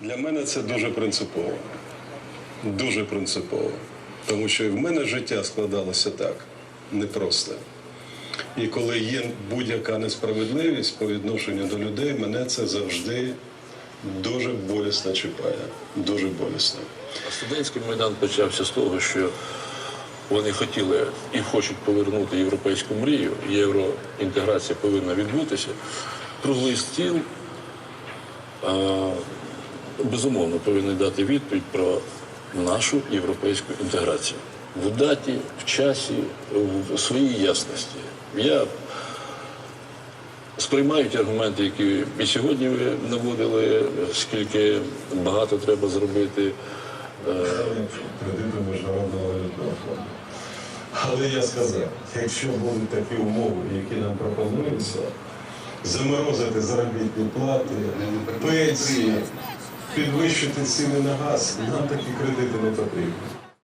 Для мене це дуже принципово. Дуже принципово. Тому що і в мене життя складалося так, непросто. І коли є будь-яка несправедливість по відношенню до людей, мене це завжди дуже болісно чіпає. Дуже болісно. А Студентський майдан почався з того, що вони хотіли і хочуть повернути європейську мрію. Євроінтеграція повинна відбутися. Круглий стіл безумовно повинен дати відповідь про нашу європейську інтеграцію в даті, в часі, в своїй ясності. Я сприймаю ті аргументи, які і сьогодні ви наводили, скільки багато треба зробити. Кредити міжнародного валютного фонду. Але я сказав, якщо будуть такі умови, які нам пропонуються, заморозити заробітні плати, пенсії, підвищити ціни на газ, нам такі кредити не потрібні.